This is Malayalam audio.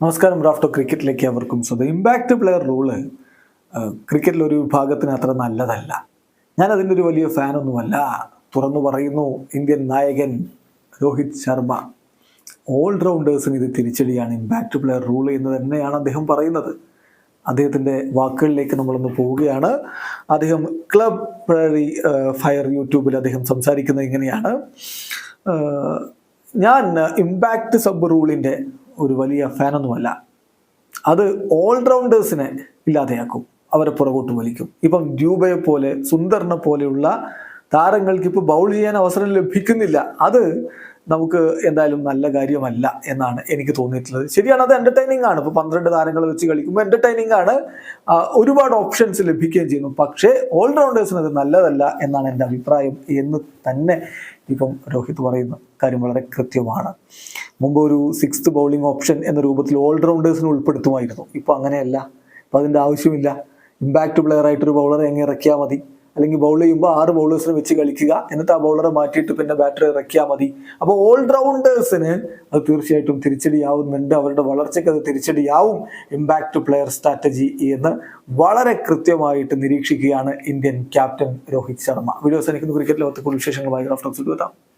നമസ്കാരം റാഫ്റ്റോ ക്രിക്കറ്റിലേക്ക് അവർക്കും സ്വന്തം ഇമ്പാക്റ്റ് പ്ലെയർ റൂൾ ക്രിക്കറ്റിൽ ഒരു വിഭാഗത്തിന് അത്ര നല്ലതല്ല. ഞാൻ അതിന്റെ ഒരു വലിയ ഫാനൊന്നുമല്ല തുറന്നു പറയുന്നു ഇന്ത്യൻ നായകൻ രോഹിത് ശർമ്മ. ഓൾറൗണ്ടേഴ്സിന് ഇത് തിരിച്ചടിയാണ്. ഇമ്പാക്റ്റ് പ്ലെയർ റൂൾ എന്ന് തന്നെയാണ് അദ്ദേഹം പറയുന്നത്. അദ്ദേഹത്തിന്റെ വാക്കുകളിലേക്ക് നമ്മളൊന്ന് പോവുകയാണ്. അദ്ദേഹം ക്ലബ് പ്രറി ഫയർ യൂട്യൂബിൽ അദ്ദേഹം സംസാരിക്കുന്നത് ഇങ്ങനെയാണ്. ഞാൻ ഇമ്പാക്റ്റ് സബ് റൂളിന്റെ ഒരു വലിയ ഫാനൊന്നുമല്ല. അത് ഓൾറൗണ്ടേഴ്സിനെ ഇല്ലാതെയാക്കും. അവരെ പുറകോട്ട് വലിക്കും. ഇപ്പം ഡ്യൂബയെ പോലെ സുന്ദറിനെ പോലെയുള്ള താരങ്ങൾക്ക് ഇപ്പോൾ ബൗൾ ചെയ്യാൻ അവസരം ലഭിക്കുന്നില്ല. അത് നമുക്ക് എന്തായാലും നല്ല കാര്യമല്ല എന്നാണ് എനിക്ക് തോന്നിയിട്ടുള്ളത്. ശരിയാണ് അത് എന്റർടൈനിങ് ആണ്. ഇപ്പോൾ പന്ത്രണ്ട് താരങ്ങൾ വെച്ച് കളിക്കുമ്പോൾ എന്റർടൈനിങ് ആണ്. ഒരുപാട് ഓപ്ഷൻസ് ലഭിക്കുകയും ചെയ്യുന്നു. പക്ഷേ ഓൾറൗണ്ടേഴ്സിന് അത് നല്ലതല്ല എന്നാണ് എന്റെ അഭിപ്രായം എന്ന് തന്നെ ഇപ്പം രോഹിത് പറയുന്ന. കാര്യം വളരെ കൃത്യമാണ്. മുമ്പ് ഒരു സിക്സ്ത് ബൗളിംഗ് ഓപ്ഷൻ എന്ന രൂപത്തിൽ ഓൾറൗണ്ടേഴ്സിനെ ഉൾപ്പെടുത്തുമായിരുന്നു. ഇപ്പോൾ അങ്ങനെയല്ല. അപ്പോൾ അതിന്റെ ആവശ്യമില്ല. പ്ലെയർ ആയിട്ടൊരു ബൗളറെ അങ്ങ് ഇറക്കിയാൽ മതി. അല്ലെങ്കിൽ ബൗൾ ചെയ്യുമ്പോൾ ആറ് ബൗളേഴ്സിനെ വെച്ച് കളിക്കുക. എന്നിട്ട് ആ ബൗളറെ മാറ്റിയിട്ട് പിന്നെ ബാറ്റർ ഇറക്കിയാൽ മതി. അപ്പോൾ ഓൾറൗണ്ടേഴ്സിന് അത് തീർച്ചയായിട്ടും തിരിച്ചടിയാവുന്നുണ്ട്. അവരുടെ വളർച്ചയ്ക്ക് അത് തിരിച്ചടിയാവും. ഇമ്പാക്റ്റ് പ്ലെയർ സ്ട്രാറ്റജി എന്ന് വളരെ കൃത്യമായിട്ട് നിരീക്ഷിക്കുകയാണ് Indian captain Rohit Sharma. Videos എനിക്ക് ക്രിക്കറ്റ് ലോകത്തെ കൂടുതൽ വിശേഷങ്ങളുമായി. ഡോക്ടർ എത്താം